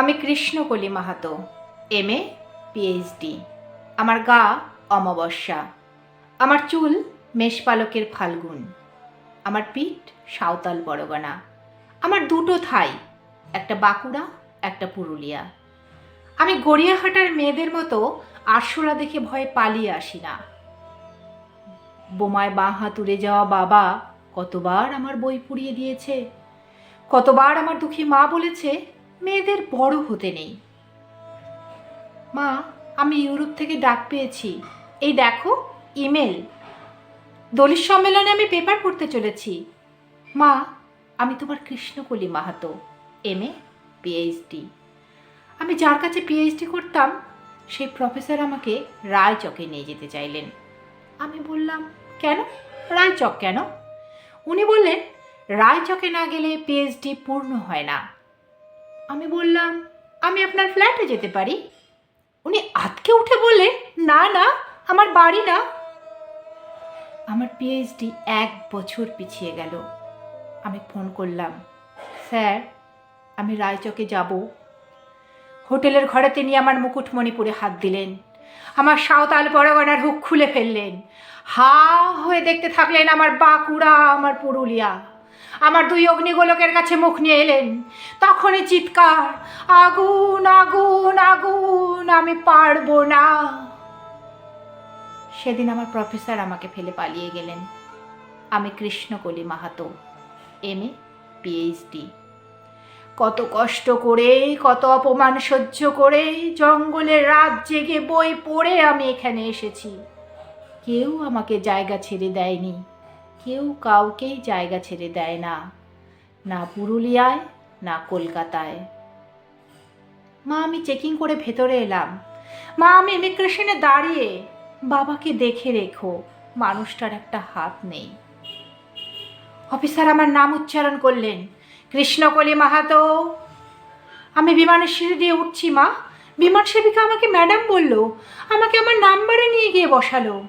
আমি Krishnakali Mahato M A PhD আমার গা অমাবস্যা। আমার চুল মেষপালকের ফাল্গুন। আমার পিঠ সাঁওতাল বড়গনা আমার দুটো থাই, একটা বাঁকুড়া, একটা পুরুলিয়া। আমি গড়িয়াহাটার মেয়েদের মতো আরশোলা দেখে ভয়ে পালিয়ে আসি না। বোমায় বাঁ হাত উড়ে যাওয়া বাবা কতবার আমার বই পুড়িয়ে দিয়েছে, কতবার আমার দুঃখী মা বলেছে মেয়েদের বড় হতে নেই। মা, আমি ইউরোপ থেকে ডাক পেয়েছি। এই দেখো, ইমেল। দলিত সম্মেলনে আমি পেপার পড়তে চলেছি। মা, আমি তোমার Krishnakali Mahato, M A, PhD. আমি যার কাছে পিএইচডি করতাম, সেই প্রফেসর আমাকে রায়চকে নিয়ে যেতে চাইলেন। আমি বললাম, কেন? রায়চক কেন? উনি বললেন, রায়চকে না গেলে পিএইচডি পূর্ণ হয় না। আমি বললাম, আমি আপনার ফ্ল্যাটে যেতে পারি? উনি আতকে উঠে বললেন, না না, আমার বাড়ি না। আমার পিএইচডি এক বছর পিছিয়ে গেল। আমি ফোন করলাম, স্যার, আমি রায়চকে যাব। হোটেলের ঘরে তিনি আমার মুকুটমণিপুরে হাত দিলেন। আমার সাঁওতাল পরগনার হুক খুলে ফেললেন। হা হয়ে দেখতে থাকলেন আমার বাঁকুড়া, আমার পুরুলিয়া। আমার দুই অগ্নিগোলকের কাছে মুখ নিয়ে এলেন। তখনই চিৎকার, আগুন আগুন আগুন, আমি পারব না। সেদিন আমার প্রফেসর আমাকে ফেলে পালিয়ে গেলেন। আমি Krishnakali Mahato, M A, PhD. কত কষ্ট করে, কত অপমান সহ্য করে, জঙ্গলের রাত জেগে বই পড়ে আমি এখানে এসেছি। কেউ আমাকে জায়গা ছেড়ে দেয়নি। কেউ কাউকেই জায়গা ছেড়ে দেয় না না পুরুলিয়ায়, না কলকাতায়। মা, আমি চেকিং করে ভেতরে এলাম। মা, আমি ইমিগ্রেশনে দাঁড়িয়ে বাবাকে দেখে রেখো, মানুষটার একটা হাত নেই। অফিসার আমার নাম উচ্চারণ করলেন, কৃষ্ণকলি মাহাতো। আমি বিমানের সিঁড়ি দিয়ে উঠছি, মা। বিমান সেবিকা আমাকে ম্যাডাম বলল, আমাকে আমার নাম্বারে নিয়ে গিয়ে বসালো।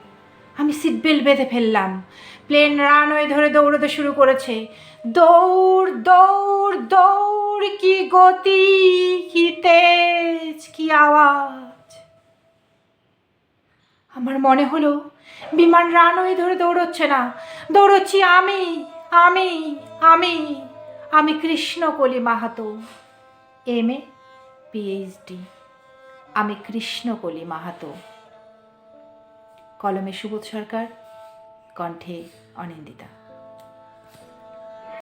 আমি সিট বেল্ট বেঁধে ফেললাম। প্লেন রানওয়ে ধরে দৌড়তে শুরু করেছে। দৌড় দৌড় দৌড়, কি গতি, কি তেজ, কি আওয়াজ। আমার মনে হলো, বিমান রানওয়ে ধরে দৌড়চ্ছে না। দৌড়চ্ছি আমি আমি আমি আমি Krishnakali Mahato, M A, PhD. আমি কৃষ্ণকলি মাহাতো। কলমে সুবোধ সরকার কণ্ঠে অনিন্দিতা।